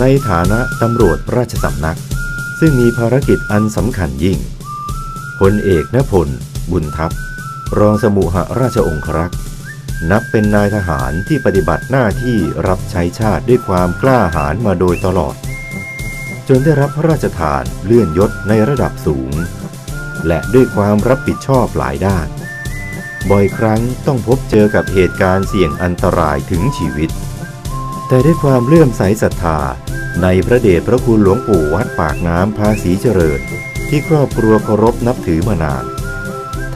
ในฐานะตำรวจราชสำนัก ซึ่งมีภารกิจอันสำคัญยิ่งพลเอกนพล บุญทัพ รองสมุหราชองครักษ์นับเป็นนายทหารที่ปฏิบัติหน้าที่รับใช้ชาติด้วยความกล้าหาญมาโดยตลอด จนได้รับพระราชทานเลื่อนยศในระดับสูง และด้วยความรับผิดชอบหลายด้าน บ่อยครั้งต้องพบเจอกับเหตุการณ์เสี่ยงอันตรายถึงชีวิต แต่ด้วยความเลื่อมใสศรัทธา ในพระเดชพระคุณหลวงปู่วัดปากน้ำภาษีเจริญ ที่ครอบครัวเคารพนับถือมานาน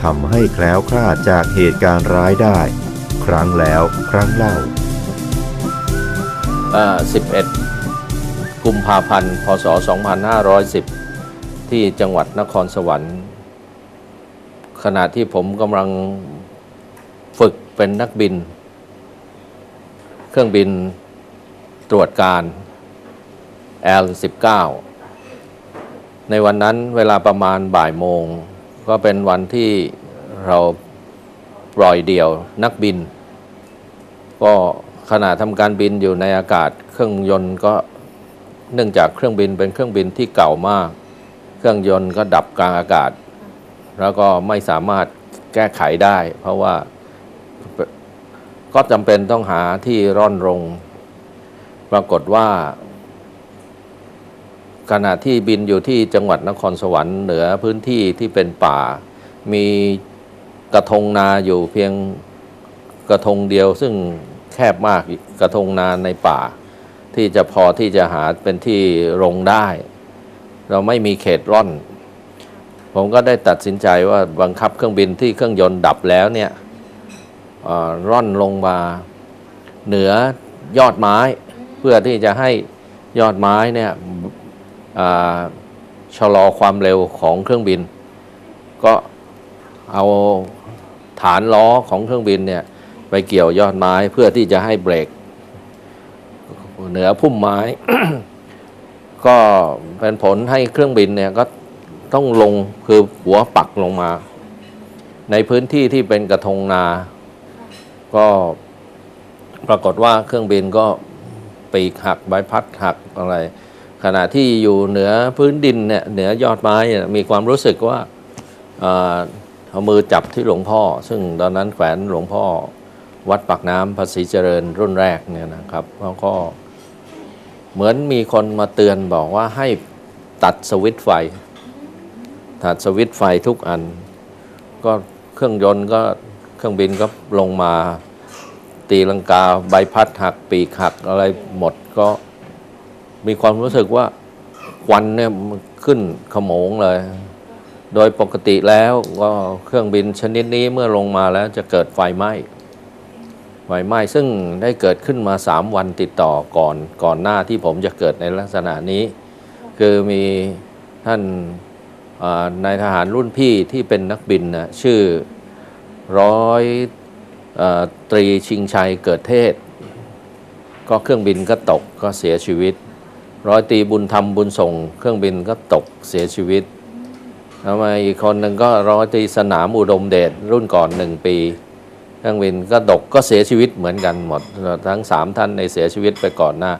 ทำให้แคล้วคลาดจากเหตุการณ์ร้ายได้ ครั้งแล้วครั้งเล่าอ่า11 กุมภาพันธ์ พศ 2510 ที่จังหวัดนครสวรรค์ ขณะที่ผมกำลังฝึกเป็นนักบิน เครื่องบิน ตรวจการ L19 ในวันนั้นเวลาประมาณบ่ายโมง ก็เป็นวันที่เราปล่อยเดี่ยวนักบิน ก็ขณะทำการบินอยู่ในอากาศเครื่องยนต์ก็เนื่องจากเครื่องบินเป็นเครื่องบินที่เก่ามาก เครื่องยนต์ก็ดับกลางอากาศ แล้วก็ไม่สามารถแก้ไขได้ เพราะว่าก็จำเป็นต้องหาที่ร่อนรง ปรากฏว่า ขณะที่บินอยู่ที่จังหวัดนครสวรรค์เหนือพื้นที่ที่เป็นป่า มีกระทงนาอยู่เพียงกระทงเดียว ซึ่งแคบมากกระทงนาในป่า ที่จะพอที่จะหาเป็นที่ลงได้ เราไม่มีเขตร่อน ผมก็ได้ตัดสินใจว่าบังคับเครื่องบินที่เครื่องยนต์ดับแล้วเนี่ยร่อนลงมาเหนือยอดไม้ เพื่อที่จะให้ยอดไม้เนี่ยชะลอความเร็วของเครื่องบิน ก็เอาฐานล้อของเครื่องบินเนี่ยไปเกี่ยวยอดไม้เพื่อที่จะให้เบรก เหนือพุ่มไม้ ก็เป็นผลให้เครื่องบินเนี่ยก็ต้องลงคือหัวปักลงมา ในพื้นที่ที่เป็นกระทงนา ก็ปรากฏว่าเครื่องบินก็ ปีกหักใบพัดหักอะไร ขณะที่อยู่เหนือพื้นดินเนี่ยเหนือยอดไม้เนี่ยมีความรู้สึกว่าเอ่อเอามือจับที่หลวงพ่อ ซึ่งตอนนั้นแขวนหลวงพ่อวัดปากน้ำภาษีเจริญรุ่นแรกเนี่ยนะครับแล้วก็เหมือนมีคนมาเตือนบอกว่าให้ตัดสวิตไฟ ตัดสวิตไฟทุกอัน ก็เครื่องยนต์ก็เครื่องบินก็ลงมา ตีลังกาใบพัดหักปีกหักอะไรหมดก็มีความรู้สึกว่าควันเนี่ยมันขึ้นขโมงเลย โดยปกติแล้วก็เครื่องบินชนิดนี้เมื่อลงมาแล้วจะเกิดไฟไหม้ไฟไหม้ซึ่งได้เกิดขึ้นมา 3 วันติดต่อก่อนก่อนหน้าที่ผมจะเกิดในลักษณะนี้ คือมีท่านนายทหารรุ่นพี่ที่เป็นนักบินนะชื่อร้อย ตรีชิงชัยเกิดเทศ ก็เครื่องบินก็ตกก็เสียชีวิต ร้อยตรีบุญธรรมบุญส่ง เครื่องบินก็ตกเสียชีวิตแล้วมาอีกคนหนึ่งก็ร้อยตรีสนามอุดมเดชรุ่นก่อนหนึ่งปี เครื่องบินก็ตกก็เสียชีวิตเหมือนกันหมด ทั้งสามท่านในเสียชีวิตไปก่อนหน้า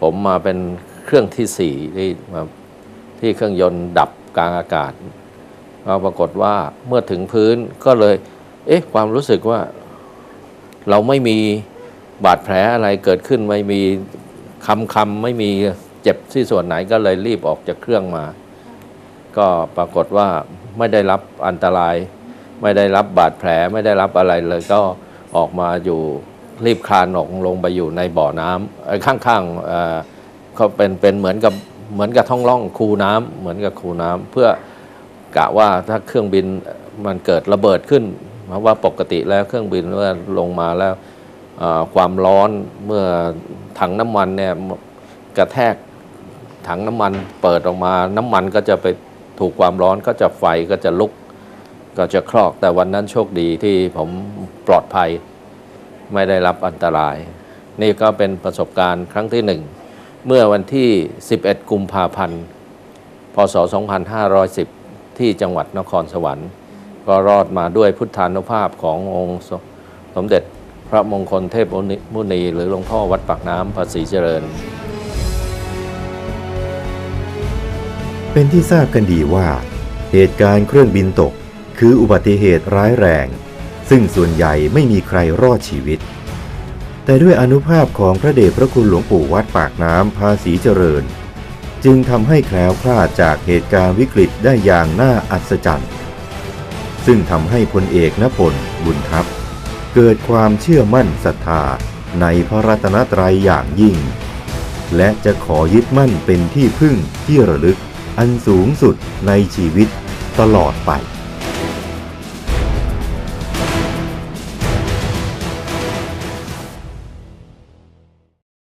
ผมมาเป็นเครื่องที่สี่ที่มาที่เครื่องยนต์ดับกลางอากาศก็ปรากฏว่าเมื่อถึงพื้นก็เลย เอ๊ะ ความรู้สึกว่า เราไม่มีบาดแผลอะไรเกิดขึ้นไม่มีคำคำไม่มีเจ็บที่ส่วนไหนก็เลยรีบออกจากเครื่องมา ก็ปรากฏว่าไม่ได้รับอันตราย ไม่ได้รับบาดแผลไม่ได้รับอะไรเลยก็ออกมาอยู่รีบคลานออกลงไปอยู่ในบ่อน้ำข้างๆเอ่อเขาเป็นเป็นเหมือนกับเหมือนกับท้องร่องคูน้ำเหมือนกับคูน้ำเพื่อกะว่าถ้าเครื่องบินมันเกิดระเบิดขึ้น เพราะว่าปกติแล้วเครื่องบินเมื่อลงมาแล้วความร้อนเมื่อถังน้ำมันเนี่ยกระแทกถังน้ำมันเปิดออกมา น้ำมันก็จะไปถูกความร้อนก็จะไฟก็จะลุก ก็จะคลอกแต่วันนั้นโชคดีที่ผมปลอดภัยไม่ได้รับอันตราย นี่ก็เป็นประสบการณ์ครั้งที่หนึ่งเมื่อวันที่ 11 กุมภาพันธ์ พศ 2510 ที่จังหวัดนครสวรรค์ ก็รอดมาด้วยพุทธานุภาพขององค์สมเด็จพระมงคลเทพมุนี หรือหลวงพ่อวัดปากน้ำภาษีเจริญ เป็นที่ทราบกันดีว่า เหตุการณ์เครื่องบินตก คืออุบัติเหตุร้ายแรง ซึ่งส่วนใหญ่ไม่มีใครรอดชีวิต แต่ด้วยอนุภาพของพระเดชพระคุณหลวงปู่วัดปากน้ำภาษีเจริญ จึงทำให้แคล้วคลาดจากเหตุการณ์วิกฤตได้อย่างน่าอัศจรรย์ ซึ่งทำให้พลเอกนพลบุญทัพ เกิดความเชื่อมั่นศรัทธาในพระรัตนตรัยอย่างยิ่ง และจะขอยึดมั่นเป็นที่พึ่งที่ระลึกอันสูงสุดในชีวิตตลอดไป